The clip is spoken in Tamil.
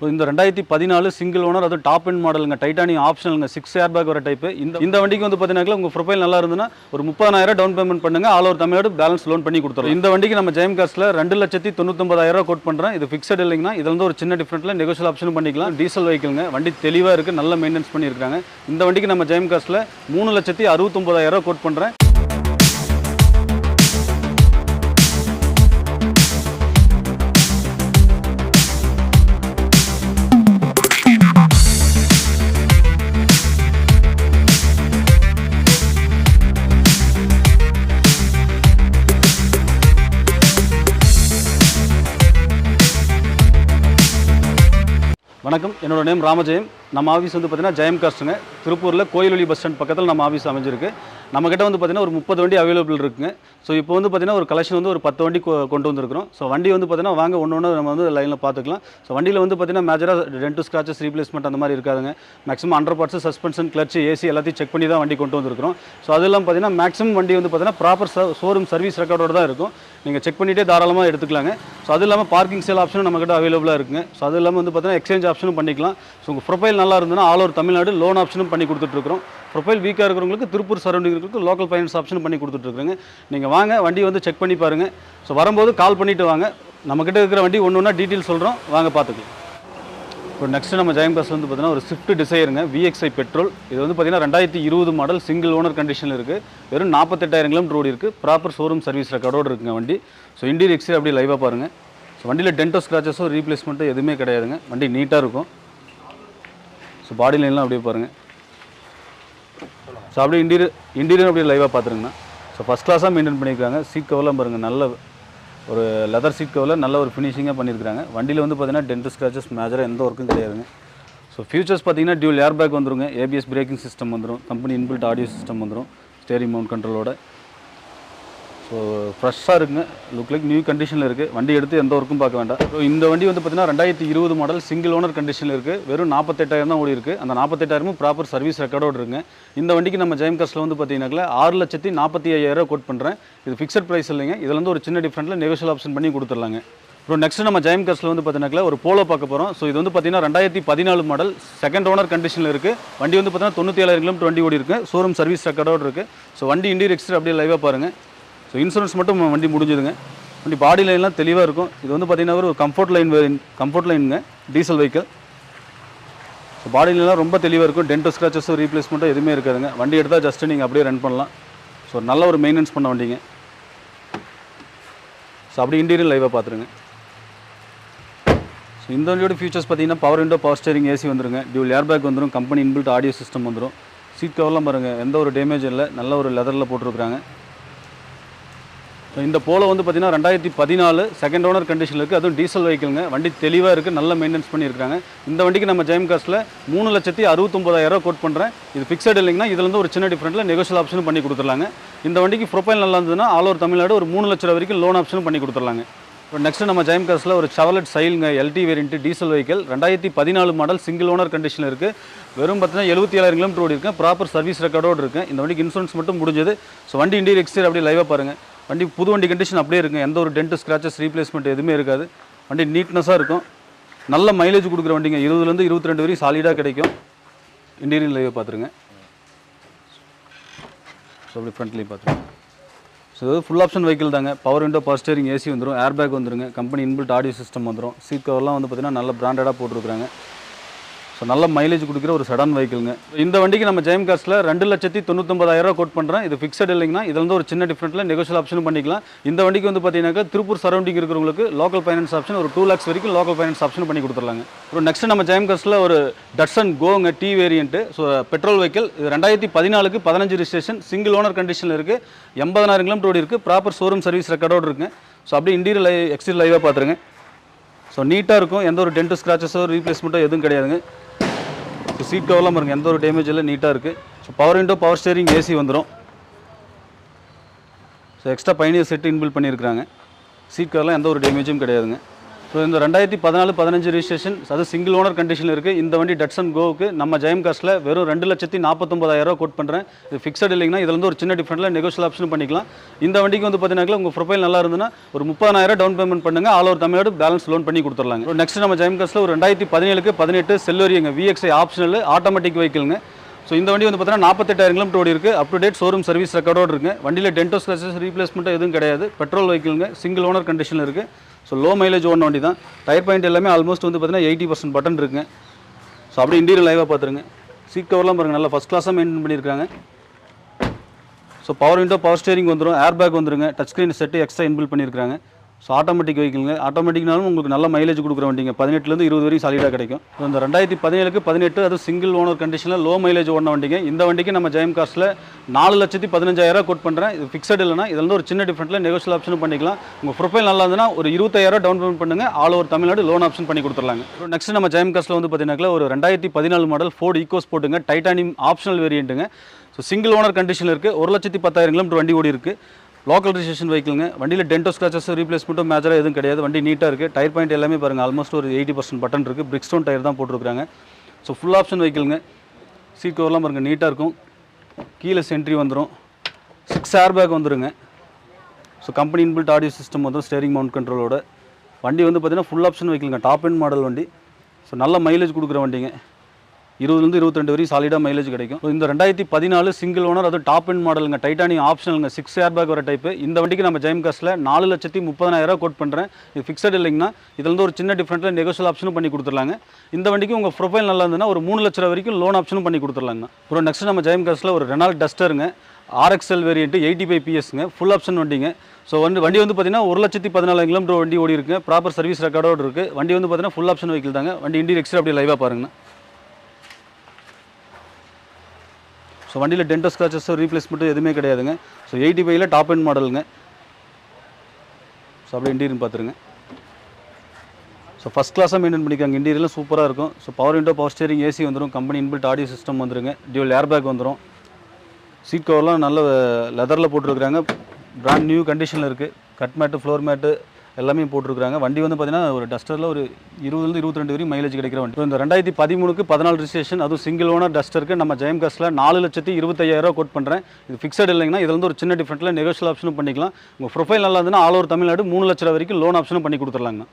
இப்போ இந்த ரெண்டாயிரத்தி பதினாலு சிங்கிள் ஓனர் அது டாப் அண்ட் மாடலுங்க டைட்டானியம் ஆப்ஷனலுங்க சிக்ஸ் ஏர் பேக் வர டைப்பு இந்த இந்த வண்டிக்கு வந்து பார்த்தீங்கன்னா உங்கள் ப்ரொஃபைல் நல்லா இருந்ததுன்னா ஒரு முப்பதாயிரம் டவுன் பேமெண்ட் பண்ணுங்க. All over Tamil Nadu balance loan பண்ணி கொடுத்துரும் இந்த வண்டிக்கு நம்ம ஜெயம் காஸ்ட்டில் ரெண்டு லட்சத்தி தொண்ணூத்தொம்பதாயிரம் கோட் பண்ணுறேன் இது ஃபிக்ஸட் இல்லைங்கன்னா இதில் வந்து ஒரு சின்ன டிஃப்ரெண்ட்டில் நெகோஷியல் ஆப்ஷன் பண்ணிக்கலாம். டீசல் வெஹிக்கிள்ங்க வண்டி தெளிவாக இருக்குது நல்ல மெயின்டென்ஸ் பண்ணியிருக்காங்க இந்த வண்டிக்கு நம்ம ஜெயம் காஸ்ட்டில் மூணு லட்சத்தி அறுபத்தொம்பதாயிரம் கோட் பண்ணுறேன் வணக்கம். என்னோட நேம் ராமஜெயம். நம்ம ஆஃபீஸ் வந்து பார்த்தீங்கன்னா ஜெயம் காஸ்ட்டுங்க. திருப்பூரில் கோயிலொலி பஸ் ஸ்டாண்ட் பக்கத்தில் நம்ம ஆஃபீஸ் அமைஞ்சிருக்கு. நம்மக்கிட்ட வந்து பார்த்தீங்கன்னா ஒரு முப்பது வண்டி அவைலபிள் இருக்குங்க. ஸோ இப்போ வந்து பார்த்தீங்கன்னா ஒரு கலெக்ஷன் வந்து ஒரு பத்து வண்டி கொண்டு வந்திருக்கிறோம். ஸோ வண்டி வந்து பார்த்தீங்கன்னா வாங்க ஒன்று ஒன்று நம்ம வந்து லைனில் பார்த்துக்கலாம் ஸோ வண்டியில் வந்து பார்த்தீங்கன்னா மேஜராக ரெண்டு ஸ்க்ராச்சஸ் ரீப்ளேஸ்மெண்ட் அந்த மாதிரி இருக்காதுங்க. Maximum under parts suspension clutch AC எல்லாத்தையும் செக் பண்ணி தான் வண்டி கொண்டு வந்திருக்கிறோம். ஸோ அது இல்லாமல் பார்த்தீங்கன்னா மேக்ஸிமம் வண்டி வந்து பார்த்தீங்கன்னா ப்ராப்பர் ஷோரூம் சர்வீஸ் ரெக்கார்டோடு தான் இருக்கும். நீங்கள் செக் பண்ணிகிட்டே தாராளமாக எடுத்துக்கலாங்க. ஸோ அது இல்லாமல் பார்க்கிங் சேல் ஆப்ஷனும் நம்மக்கிட்ட அவைலபிளாக இருக்குங்க. ஸோ அது இல்லாமல் வந்து பார்த்தீங்கன்னா எக்ஸ்சேஞ்ச் ஆப்ஷனும் பண்ணிக்கலாம். ஸோ உங்கள் ப்ரொஃபைல் நல்லா இருந்ததுன்னா ஆல் ஓவர் தமிழ்நாடு லோன் ஆப்ஷனும் பண்ணி கொடுத்துட்ருக்கோம் ப்ரொஃபைல் வீக்காக இருக்கிறவங்களுக்கு திருப்பூர் சரௌண்டிங் இருக்கிறவங்களுக்கு லோக்கல் ஃபைனான்ஸ் ஆப்ஷன் பண்ணி கொடுத்துட்ருக்குங்க நீங்கள் வாங்க வண்டி வந்து செக் பண்ணி பாருங்கள் ஸோ வரும்போது கால் பண்ணிவிட்டு வாங்க. நம்மக்கிட்ட இருக்கிற வண்டி ஒன்று ஒன்றா டீட்டெயில் சொல்கிறோம் வாங்க பார்த்துக்கலாம் இப்போ நெக்ஸ்ட் நம்ம ஜெயம் பஸ் வந்து பார்த்தீங்கன்னா ஒரு ஸ்விஃப்ட் டிசைருங்க விஎக்ஸ்ஐ பெட்ரோல் இது வந்து பார்த்தீங்கன்னா ரெண்டாயிரத்தி இருபது மாடல் சிங்கிள் ஓனர் கண்டிஷனில் இருக்குது வெறும் நாற்பத்தெட்டாயிரம் கிலோமீட்டர் ஓடி இருக்குது ப்ராப்பர் ஷோரூம் சர்வீஸ் ரெக்கார்டோடு இருக்குங்க வண்டி. ஸோ இண்டீரியர் எக்ஸ்டீரியர் அப்படியே லைவாக பாருங்கள் ஸோ வண்டியில் டென்டோ ஸ்க்ராச்சஸோ ரீப்ளேஸ்மெண்ட்டோ எதுவுமே கிடையாதுங்க. வண்டி நீட்டாக இருக்கும். ஸோ பாடி லைன்லாம் அப்படியே பாருங்கள் ஸோ அப்படியே இன்டீரியர் இன்டீரியர் அப்படியே லைவாக பார்த்துருங்கண்ணா. ஸோ ஃபஸ்ட் கிளாஸாக மெயின்டைன் பண்ணியிருக்காங்க. சீட் கவர்லாம் பாருங்கள் நல்ல ஒரு லெதர் சீட் கவரில் நல்ல ஒரு ஃபினிஷிங்காக பண்ணியிருக்காங்க வண்டியில் வந்து பார்த்தீங்கன்னா டென்ட் ஸ்க்ராச்சஸ் மேஜராக எந்த ஒர்க்கும் கிடையாதுங்க ஸோ ஃபியூச்சர்ஸ் பார்த்தீங்கன்னா டியூல் ஏர் பேக் வந்துருங்க. ஏபிஎஸ் பிரேக்கிங் சிஸ்டம் வந்துடும் கம்பெனி இன்பில்ட் ஆடியோ சிஸ்டம் வந்துடும் ஸ்டேரிங் மவுண்ட் கண்ட்ரோலோட ஸோ ஃப்ரெஷ்ஷாக இருக்குங்க. லுக் லைக் நியூ கண்டிஷனில் இருக்குது வண்டி எடுத்து எந்த ஒர்க்கும் பார்க்க வேண்டாம். ஸோ இந்த வண்டி வந்து பார்த்தீங்கன்னா ரெண்டாயிரத்தி இருபது மாடல் சிங்கிள் ஓனர் கண்டிஷனில் இருக்குது வெறும் நாற்பத்தெட்டாயிரம் தான் ஓடி இருக்குது அந்த நாற்பத்தெட்டாயிரமும் ப்ராப்பர் சர்வீஸ் ரெக்கார்டோடு இருக்குங்க. இந்த வண்டிக்கு நம்ம ஜெயம் காஸ்ட்டில் வந்து பார்த்தீங்கன்னாக்கா ஆறு லட்சத்தி நாற்பத்தி ஐயாயிரம் கோட் பண்ணுறேன் இது ஃபிக்ஸட் ப்ரைஸ் இல்லைங்க. இதில் வந்து ஒரு சின்ன டிஃப்ரெண்ட்டில் நெகோஷியல் ஆப்ஷன் பண்ணி கொடுத்துர்லாங்க அப்புறம் நெக்ஸ்ட் நம்ம ஜெயம் காஸ்ட்டில் வந்து பார்த்தீங்கன்னா ஒரு போலோ பார்க்க போகிறோம் ஸோ இது வந்து பார்த்தீங்கன்னா ரெண்டாயிரத்தி பதினாலு மாடல் செகண்ட் ஓனர் கண்டிஷனில் இருக்குது வண்டி வந்து பார்த்தீங்கன்னா தொண்ணூற்றி ஏழாயிரம் கிலோமீட்டர் வண்டி ஓடி இருக்குது ஷோரூம் சர்வீஸ் ரெக்கார்டோடு இருக்குது ஸோ வண்டி இன்டீரியர் எக்ஸ்ட்ரா அப்படியே லைவாக பாருங்கள் ஸோ இன்சூரன்ஸ் மட்டும் வண்டி முடிஞ்சுதுங்க. வண்டி பாடி லைன்லாம் தெளிவாக இருக்கும். இது வந்து பார்த்தீங்கன்னா ஒரு கம்ஃபர்ட் லைன் கம்ஃபர்ட் லைனுங்க டீசல் வெஹிக்கிள் ஸோ பாடி லைன்லாம் ரொம்ப தெளிவாக இருக்கும். டென்டோ ஸ்க்ராச்சஸும் ரீப்ளேஸ்மெண்ட்டோ எதுவுமே இருக்காதுங்க. வண்டி எடுத்தால் ஜஸ்ட்டு நீங்கள் அப்படியே ரன் பண்ணலாம். ஸோ நல்ல ஒரு மெயின்டெனன்ஸ் பண்ண வண்டிங்க. ஸோ அப்படியே இன்டீரியர் லைவாக பார்த்துருங்க ஸோ இந்த வண்டியோட ஃபீச்சர்ஸ் பார்த்தீங்கன்னா power window power steering AC வந்துருங்க. டியூல் ஏர் பேக் வந்துடும் கம்பெனி இன்பில்ட் ஆடியோ சிஸ்டம் வந்துடும் சீட் கவர்லாம் பாருங்கள் எந்த ஒரு டேமேஜ் இல்லை. நல்ல ஒரு லெதரில் போட்டிருக்குறாங்க. இந்த போல வந்து பார்த்தீங்கன்னா ரெண்டாயிரத்தி பதினாலு செகண்ட் ஓனர் கண்டிஷனில் இருக்குது அதுவும் டீசல் வெஹிக்கிள்ங்க வண்டி தெளிவாக இருக்குது நல்ல மெயின்டென்ஸ் பண்ணியிருக்காங்க இந்த வண்டிக்கு நம்ம ஜெயம் காஸ்ட்டில் மூணு லட்சத்தி அறுபத்தொம்பதாயிரம் கோட் பண்ணுறேன் இது ஃபிக்ஸட் இல்லைங்கன்னா இதில் இருந்து ஒரு சின்ன டிஃப்ரெண்ட்டில் நெகோஷியல் ஆப்ஷன் பண்ணி கொடுத்துர்லாங்க இந்த வண்டிக்கு ப்ரொஃபைல் நல்லா இருந்ததுன்னா ஆல் ஓவர் தமிழ்நாடு ஒரு மூணு லட்ச ரூபா வரைக்கும் லோன் ஆப்ஷன் பண்ணி கொடுத்துர்லாங்க இப்போ நெக்ஸ்ட் நம்ம ஜெயம் காஸ்ட்டில் ஒரு செவலட் சைலுங்க எல்டி வேரியன்ட் டீசல் வெஹிக்கிள் ரெண்டாயிரத்தி பதினாலு மாடல் சிங்கிள் ஓனர் கண்டிஷனில் இருக்குது வெறும் பார்த்தீங்கன்னா எழுபத்தி ஏழாயிரம் கிலோமீட்டர் ஓடி இருக்கேன் ப்ராப்பர் சர்வீஸ் ரெக்கார்டோடு இருக்கேன் இந்த வண்டிக்கு இன்சூரன்ஸ் மட்டும் முடிஞ்சது. ஸோ வண்டி இன்டீரியர் எக்ஸ்டீரியர் அப்படியே லைவாக பாருங்கள் வண்டி புது வண்டி கண்டிஷன் அப்படியே இருக்கும். எந்த ஒரு டென்ட் ஸ்க்ராச்சஸ் ரீப்ளேஸ்மெண்ட் எதுவுமே இருக்காது. வண்டி நீட்னஸாக இருக்கும். நல்ல மைலேஜ் கொடுக்குற வண்டிங்க. இருபதுலேருந்து இருபத்தி ரெண்டு வரையும் சாலிடாக கிடைக்கும். இன்டீரியர் லைவை பார்த்துருங்க. ஸோ அப்படி ஃப்ரண்ட்லேயும் பார்த்துருங்க. ஸோ இது ஃபுல் ஆப்ஷன் வெஹிக்கிள் தாங்க. Power window power steering AC வந்துடும் ஏர் பேக் வந்துருங்க. கம்பெனி இன்பில்ட் ஆடியோ சிஸ்டம் வந்துடும் சீட் கவர்லாம் வந்து பார்த்தீங்கன்னா நல்ல பிராண்டடாக போட்டிருக்காங்க ஸோ நல்ல மைலேஜ் கொடுக்குற ஒரு சடான் வெஹிக்கிள்ங்க இந்த வண்டிக்கு நம்ம ஜெயம் காஸ்ட்டில் ரெண்டு லட்சத்தி தொண்ணூத்தொம்பதாயிரம் கோட் பண்ணுறேன் இது ஃபிக்ஸட் இல்லைங்கன்னா இதில் வந்து ஒரு சின்ன டிஃப்ரெண்ட்டில் நெகோஷியல் ஆப்ஷன் பண்ணிக்கலாம். இந்த வண்டிக்கு வந்து பார்த்தீங்கன்னா திருப்பூர் சரௌண்டிங் இருக்கிறவங்களுக்கு லோக்கல் ஃபைனான்ஸ் ஆப்ஷன் ஒரு டூ லேக்ஸ் வரைக்கும் லோக்கல் ஃபைனான்ஸ் ஆப்ஷன் பண்ணி கொடுத்துருலாங்க அப்புறம் நெக்ஸ்ட் நம்ம ஜெயம் காஸ்ட்டில் ஒரு Datsun கோங்க T variant so petrol vehicle இது ரெண்டாயிரத்தி பதினாலுக்கு பதினஞ்சு ரிஜிஸ்ட்ரேஷன் சிங்கிள் ஓனர் கண்டிஷனில் இருக்குது எண்பதாயிரம் கிலோமீட்டர் ஓடி இருக்குது ப்ராப்பர் ஷோரூம் சர்வீஸ் ரெக்கார்டோடு இருக்குங்க ஸோ அப்படியே இன்டீரியர் லை எக்ஸ்டீரியர் லைவாக பார்த்துருங்க ஸோ நீட்டாக இருக்கும். எந்த ஒரு டென்ட்டு ஸ்க்ராச்சஸோ ரீப்ளேஸ்மெண்ட்டோ எதுவும் கிடையாதுங்க. ஸோ சீட் கவர்லாம் பாருங்க எந்த ஒரு டேமேஜ் இல்லை நீட்டாக இருக்குது so power window power steering AC வந்துடும் ஸோ எக்ஸ்ட்ரா பயணியர் செட் இன்பில் பண்ணியிருக்கிறாங்க. சீட் கவர்லாம் எந்த ஒரு டேமேஜும் கிடையாதுங்க. ஸோ இந்த ரெண்டாயிரத்தி பதினாலு பதினஞ்சு ரிஜிஸ்ட்ரேஷன் அது சிங்கிள் ஓனர் கண்டிஷனில் இருக்குது இந்த வண்டி டட்சன் கோவுக்கு நம்ம ஜெயம் காஸ்ட்டில் வெறும் ரெண்டு லட்சத்தி நாற்பத்தொம்பதாயிரரூவா கோட் பண்ணுறேன் இது ஃபிக்ஸட் இல்லைங்கன்னா இதுல வந்து ஒரு சின்ன டிஃப்ரெண்ட்டில் நெகோஷியல் ஆப்ஷன் பண்ணிக்கலாம். இந்த வண்டிக்கு வந்து பார்த்தீங்கன்னா உங்கள் ப்ரொஃபைல் நல்லா இருந்ததுன்னா ஒரு முப்பதாயிரம் டவுன் பேமெண்ட் பண்ணுங்கள் all over Tamil Nadu balance loan பண்ணி கொடுத்துர்லாங்க நெக்ஸ்ட் நம்ம ஜெயம் காஸ்ட்டில் ஒரு ரெண்டாயிரத்தி பதினேழுக்கு பதினெட்டு செல்லோரியங்க விஎக்ஸ்ஐ ஆப்ஷனல் ஆட்டோமேட்டிக் வெஹிக்கிள்ங்க ஸோ இந்த வண்டி வந்து பார்த்தீங்கன்னா நாற்பத்தெட்டாயிரம் கிலோமீட்டர் ஓடி இருக்குது up to date showroom service ரெக்கார்டோடு இருக்குது வண்டியில் டென்டோ ஸ்க்ராச்சஸ் ரீப்ளேஸ்மெண்ட் எதுவும் கிடையாது. பெட்ரோல் வெஹிக்கிள்ங்க சிங்கிள் ஓனர் கண்டிஷனில் இருக்குது ஸோ லோ மைலேஜ் ஓடின வண்டி தான் டயர் பாயிண்ட் எல்லாமே ஆல்மோஸ்ட் வந்து பார்த்தீங்கன்னா எயிட்டி பர்சன்ட் பட்டன் இருக்குங்க ஸோ அப்படியே இன்டீரியர் லைவாக பார்த்துருங்க. சீட் கவர்லாம் பாருங்கள் நல்லா ஃபஸ்ட் கிளாஸாக மெயின்டைன் பண்ணியிருக்காங்க. So power window power steering வந்துடும் ஏர் பேக் வந்துருங்க. Touch screen set extra inbuilt பண்ணியிருக்காங்க. ஸோ ஆட்டோமேட்டிக் வெஹிக்கிள்ங்க ஆட்டோமேட்டிக்னாலும் உங்களுக்கு நல்ல மைலேஜ் கொடுக்குற வண்டிங்க. பதினெட்டுலேருந்து இருபது வரைக்கும் சாலிடாக கிடைக்கும். இந்த ரெண்டாயிரத்தி பதினேழுக்கு பதினெட்டு அது சிங்கிள் ஓனர் கண்டிஷனில் லோ மைலேஜ் ஓடின வண்டிங்க. இந்த வண்டிக்கு நம்ம ஜெயம் காஸ்ட்டில் நாலு லட்சத்தி பதினஞ்சாயிரம் கோட் பண்ணுறேன் இது ஃபிக்ஸட் இல்லைனா இதில் வந்து ஒரு சின்ன டிஃப்ரெண்ட்டில் நெகோஷியல் ஆப்ஷனும் பண்ணிக்கலாம். உங்கள் ப்ரொஃபைல் நல்லா இருந்ததுன்னா ஒரு இருபத்தாயிரம் டவுன் பேமெண்ட் பண்ணுங்க. All over Tamil Nadu loan option பண்ணி கொடுத்துருலாங்க நெக்ஸ்ட் நம்ம ஜெயம் காஸ்ட்டில் வந்து பார்த்தீங்கன்னா ஒரு ரெண்டாயிரத்தி பதினாலு மாடல் ஃபோர்டு ஈகோ ஸ்போர்ட்டுங்க டைட்டானியம் ஆப்ஷனல் வேரியண்ட்டுங்க ஸோ சிங்கிள் ஓனர் கண்டிஷனில் இருக்குது ஒரு லட்சத்தி பத்தாயிரம் கிலோமீட்டர் வண்டி ஓடி இருக்குது லோக்கல் ரிஜிஸ்ட்ரேஷன் வெஹிக்கிள்ங்க வண்டியில் டென்டோ ஸ்க்ராச்சஸ் ரீப்ளேஸ்மெண்ட்டும் மேஜராக எதுவும் கிடையாது. வண்டி நீட்டாக இருக்குது டயர் பாயிண்ட் எல்லாமே பாருங்கள் ஆல்மோஸ்ட் ஒரு எயிட்டி பர்சன்ட் பட்டன் இருக்குது பிரிக்ஸ்டோன் டயர் தான் போட்டிருக்காங்க. ஸோ ஃபுல் ஆப்ஷன் வெஹிக்கிள்ங்க சீட் கவர்லாம் பாருங்கள் நீட்டாக இருக்கும். கீழே சென்ட்ரி வந்துடும் சிக்ஸ் ஏர் பேக் வந்துருங்க so company inbuilt audio system வந்துடும் ஸ்டேரிங் மவுண்ட் கண்ட்ரோலோட வண்டி வந்து பார்த்திங்கன்னா ஃபுல் ஆப்ஷன் வெஹிக்கிள்ங்க டாப் அண்ட் மாடல் வண்டி. ஸோ நல்ல மைலேஜ் கொடுக்குற வண்டிங்க. இருபதுலேருந்து இருபத்திரெண்டு வரைக்கும் சாலிடாக மைலேஜ் கிடைக்கும். இந்த ரெண்டாயிரத்தி பதினாலு சிங்கிள் ஓனர் அது டாப் எண்ட் மாடலுங்க டைட்டானியம் ஆப்ஷனலுங்க சிக்ஸ் ஏர் பேக் வர டைப்பு இந்த வண்டிக்கு நம்ம ஜெயம் காஸ்ட்டில் நாலு லட்சத்தி முப்பதாயிரம் கோட் பண்ணுறேன் இது ஃபிக்ஸட் இல்லைங்கன்னா இதில் இருந்து ஒரு சின்ன டிஃப்ரெண்ட்டில் நெகோஷியல் ஆப்ஷனும் பண்ணி கொடுத்துருலாங்க இந்த வண்டிக்கு உங்கள் ப்ரொஃபைல் நல்லா இருந்ததுன்னா ஒரு மூணு லட்ச ரூபா வரைக்கும் லோன் ஆப்ஷனும் பண்ணி கொடுத்துருலாங்க அப்புறம் நெக்ஸ்ட் நம்ம ஜெயம் காஸ்ட்டில் ஒரு ரெனால் டஸ்டருங்க ஆர்எக்ஸ்எல் வேரியன்ட் எயிட்டி ஃபைவ் பிஎஸ்ங்க ஃபுல் ஆப்ஷன் வண்டிங்க. ஸோ வந்து வண்டி வந்து பார்த்தீங்கன்னா ஒரு லட்சத்தி பதினாலு கிலோமீட்டர் வண்டி ஓடி இருக்குங்க ப்ராப்பர் சர்வீஸ் ரெக்கார்டோடு இருக்குது வண்டி வந்து பார்த்தீங்கன்னா ஃபுல் ஆப்ஷன் வெஹிக்கிள் தாங்க. வண்டி இன்டீரியர் எக்ஸ்ட்ரா அப்படியே லைவாக பாருங்கண்ணா ஸோ வண்டியில் டென்டோ ஸ்க்ராச்சஸ் ரீப்ளேஸ்மெண்ட் எதுவுமே கிடையாதுங்க. ஸோ எயிட்டி ஃபைவ்ல டாப் அண்ட் மாடலுங்க ஸோ அப்படியே இன்டீரியர் பார்த்துருங்க. ஸோ ஃபஸ்ட் கிளாஸாக மெயின்டைன் பண்ணிக்காங்க இன்டீரியர்லாம் சூப்பராக இருக்கும். So power window power steering AC வந்துடும் கம்பெனி இன்பில்ட் ஆடியோ சிஸ்டம் வந்துருங்க. டியூல் ஏர் பேக் வந்துடும் சீட் கவர்லாம் நல்ல லெதரில் போட்டிருக்கிறாங்க. ப்ராண்ட் நியூ கண்டிஷனில் இருக்குது கட் மேட்டு ஃப்ளோர் மேட்டு எல்லாமே போட்டிருக்காங்க வண்டி வந்து பார்த்தீங்கன்னா ஒரு டஸ்டரில் ஒரு இருபதுலேருந்து இருபத்தி ரெண்டு வரையும் மைலேஜ் கிடைக்கிற வண்டி. இந்த ரெண்டாயிரத்தி பதிமூணுக்கு பதினாலு ரிஜிஸ்ட்ரேஷன் அதுவும் சிங்கிள் ஓனர் டஸ்டருக்கு நம்ம ஜெயம் காஸ்ட்டில் நாலு லட்சத்தி இருபத்தையாயிரம் கோட் பண்ணுறேன் இது ஃபிக்ஸட் இல்லைங்கன்னா இதில் வந்து ஒரு சின்ன டிஃப்ரெண்ட்டில் நெகோஷியல் ஆப்ஷனும் பண்ணிக்கலாம். உங்கள் ப்ரொஃபைல் நல்லா இருந்ததுன்னா ஆல் ஓவர் தமிழ்நாடு மூணு லட்ச ரூபா வரைக்கும் லோன் ஆப்ஷனும் பண்ணி கொடுத்துர்லாங்க